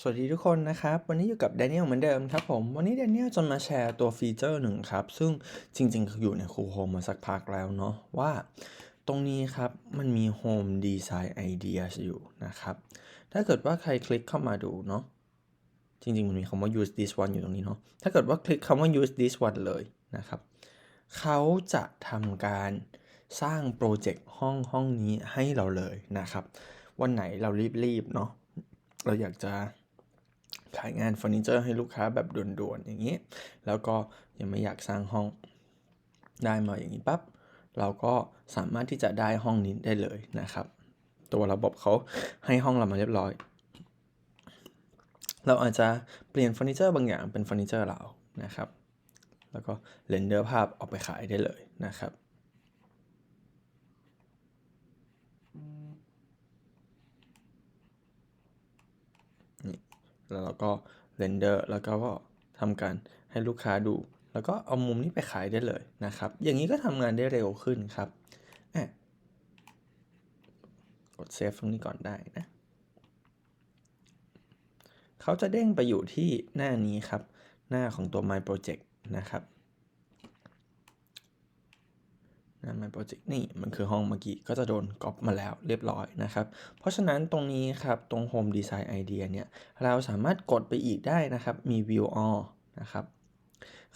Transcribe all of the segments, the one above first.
สวัสดีทุกคนนะครับ วันนี้อยู่กับแดเนียลเหมือนเดิมครับผม วันนี้แดเนียลจะมาแชร์ตัวฟีเจอร์หนึ่งครับ ซึ่งจริงๆอยู่ในคูโฮมมาสักพักแล้วเนาะว่าตรงนี้ครับ มันมี Home Design Ideas อยู่นะครับ ถ้าเกิดว่าใครคลิกเข้ามาดูเนาะจริงๆ มันมีคำว่า use this one อยู่ตรงนี้เนาะถ้าเกิดว่าคลิกคำว่า use this one เลยนะครับเขาจะทำการสร้างโปรเจกต์ห้องห้องนี้ให้เราเลยนะครับ วันไหนเรารีบๆเนาะเราอยากจะ ขายงานเฟอร์นิเจอร์ให้ลูกค้าแบบด่วนๆอย่างนี้ แล้วก็ยังไม่อยากสร้างห้องได้มาอย่างนี้ปั๊บเราก็สามารถที่จะได้ห้องนี้ได้เลยนะครับ ตัวระบบเขาให้ห้องเรามาเรียบร้อย เราอาจจะเปลี่ยนเฟอร์นิเจอร์บางอย่างเป็นเฟอร์นิเจอร์เรานะครับ แล้วก็เรนเดอร์ภาพออกไปขายได้เลยนะครับ นี่ แล้วเราก็เรนเดอร์แล้วก็ทำการให้ลูกค้าดู แล้วก็เอามุมนี้ไปขายได้เลยนะครับ อย่างนี้ก็ทำงานได้เร็วขึ้นครับอะกดเซฟตรงนี้ก่อนได้นะเขาจะเด้งไปอยู่ที่หน้านี้ครับ หน้าของตัว My Project นะครับ ห น้า My Project นี่มันคือห้องเมื่อกี้ก็จะโดนก๊อปมาแล้วเรียบร้อยนะครับ เพราะฉะนั้นตรงนี้ครับตรง Home Design Idea เนี่ยเราสามารถกดไปอีกได้นะครับ มี View All นะครับ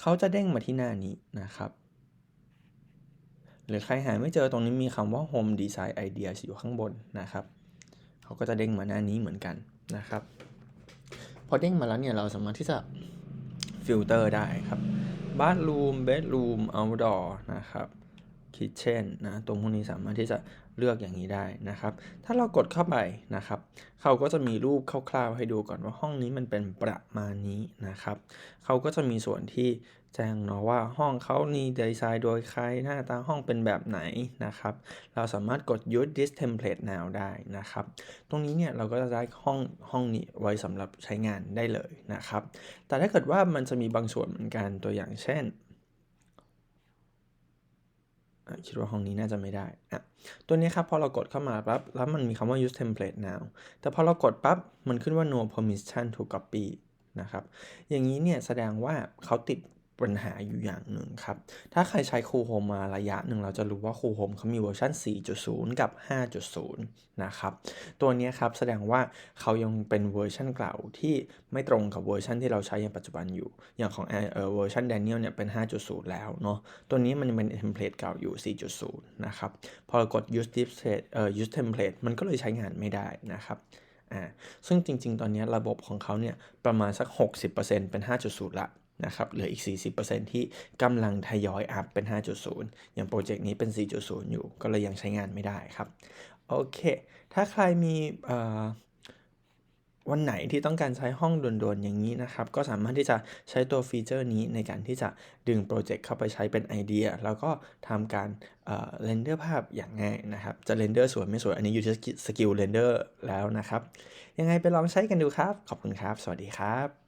เขาจะเด้งมาที่หน้านี้นะครับหรือใครหาไม่เจอตรงนี้มีคำว่า Home Design Ideas อยู่ข้างบนนะครับ เขาก็จะเด้งมาหน้านี้เหมือนกันนะครับ พอเด้งมาแล้วเนี่ยเราสามารถที่จะฟิลเตอร์ได้ครับ บ้านรูมเบดรูมเอาท์ดอร์นะครับ คิทเช่นนะตรงพวกนี้สามารถที่จะเลือกอย่างนี้ได้นะครับ ถ้าเรากดเข้าไปนะครับ เขาก็จะมีรูปคร่าวๆ ให้ดูก่อนว่าห้องนี้มันเป็นประมาณนี้นะครับ เขาก็จะมีส่วนที่แจ้งเนาะว่าห้องเขานี่ดีไซน์โดยใครหน้าตาห้องเป็นแบบไหนนะครับ เราสามารถกด use this template now ได้นะครับ ตรงนี้เนี่ยเราก็จะได้ห้องห้องนี้ไว้สำหรับใช้งานได้เลยนะครับ แต่ถ้าเกิดว่ามันจะมีบางส่วนเหมือนกันตัวอย่างเช่น คิดว่าห้องนี้น่าจะไม่ได้อะตัวนี้ครับพอเรากดเข้ามาปั๊บแล้วมันมีคำว่า use template now แต่พอเรากดปั๊บมันขึ้นว่า no permission to copy นะครับ อย่างนี้เนี่ยแสดงว่าเขาติด ปัญหาอยู่อย่างหนึ่งครับ ถ้าใครใช้คูโฮมมาระยะหนึ่งเราจะรู้ว่าคูโฮมเขามีเวอร์ชัน4.0 กับ 5.0 นะครับ ตัวนี้ครับแสดงว่าเขายังเป็นเวอร์ชันเก่าที่ไม่ตรงกับเวอร์ชันที่เราใช้ในปัจจุบันอยู่ อย่างของเออเวอร์ชัน Daniel เนี่ยเป็น 5.0 แล้วเนาะ ตัวนี้มันยังเป็นเทมเพลตเก่าอยู่ 4.0 นะครับ พอกด use template เอ่อ use template มันก็เลยใช้งานไม่ได้นะครับอ่าซึ่งจริง ๆ ตอนนี้ระบบของเขาเนี่ยประมาณสัก 60%เป็น 5.0 ละ นะครับเหลืออีก 40%ที่กำลังทยอยอัพเป็น 5.0 อย่างโปรเจกต์นี้เป็น 4.0 อยู่ ก็เลยยังใช้งานไม่ได้ครับ โอเค ถ้าใครมีวันไหนที่ต้องการใช้ห้องด่วนๆ อย่างนี้นะครับ ก็สามารถที่จะใช้ตัวฟีเจอร์นี้ในการที่จะดึงโปรเจกต์เข้าไปใช้เป็นไอเดีย แล้วก็ทำการเรนเดอร์ภาพอย่างง่ายนะครับ จะเรนเดอร์สวยไม่สวย อันนี้อยู่ที่สกิลเรนเดอร์แล้วนะครับ ยังไงไปลองใช้กันดูครับ ขอบคุณครับ สวัสดีครับ